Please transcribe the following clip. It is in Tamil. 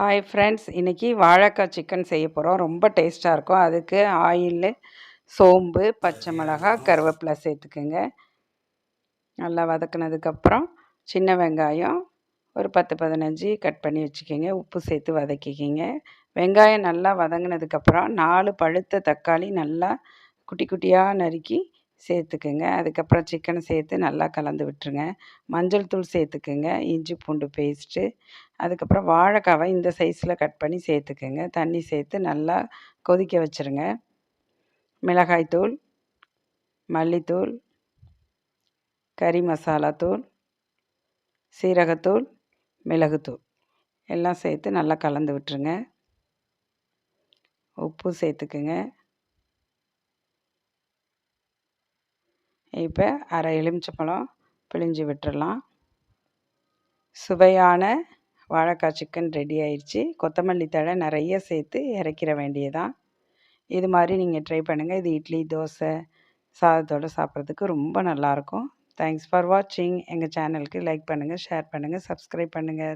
ஹாய் ஃப்ரெண்ட்ஸ் இன்றைக்கி வாழைக்காய் சிக்கன் செய்ய போகிறோம் ரொம்ப டேஸ்ட்டாக இருக்கும். அதுக்கு ஆயில் சோம்பு பச்சை மிளகா கருவேப்பிலை சேர்த்துக்குங்க. நல்லா வதக்குனதுக்கப்புறம் சின்ன வெங்காயம் ஒரு பத்து பதினஞ்சு கட் பண்ணி வச்சுக்கிங்க. உப்பு சேர்த்து வதக்கிக்கிங்க. வெங்காயம் நல்லா வதங்கினதுக்கப்புறம் நாலு பழுத்த தக்காளி நல்லா குட்டி குட்டியாக நறுக்கி சேர்த்துக்குங்க. அதுக்கப்புறம் சிக்கனை சேர்த்து நல்லா கலந்து விட்டுருங்க. மஞ்சள் தூள் சேர்த்துக்குங்க. இஞ்சி பூண்டு பேஸ்ட்டு அதுக்கப்புறம் வாழைக்காவை இந்த சைஸில் கட் பண்ணி சேர்த்துக்குங்க. தண்ணி சேர்த்து நல்லா கொதிக்க வச்சுருங்க. மிளகாய்த்தூள் மல்லித்தூள் கறி மசாலா தூள் சீரகத்தூள் மிளகுத்தூள். எல்லாம் சேர்த்து நல்லா கலந்து விட்டுருங்க. உப்பு சேர்த்துக்குங்க. இப்போ அரை எலுமிச்சப்பழம் பிழிஞ்சு விட்டுறலாம். சுவையான வாழைக்காய் சிக்கன் ரெடி ஆயிடுச்சு கொத்தமல்லி தழை நிறைய சேர்த்து இறக்கிற வேண்டியதான் இது மாதிரி நீங்கள் ட்ரை பண்ணுங்கள் இது இட்லி தோசை சாதத்தோடு சாப்பிட்றதுக்கு ரொம்ப நல்லாயிருக்கும் தேங்க்ஸ் ஃபார் வாட்சிங் எங்கள் சேனலுக்கு லைக் பண்ணுங்கள் ஷேர் பண்ணுங்கள் சப்ஸ்கிரைப் பண்ணுங்கள்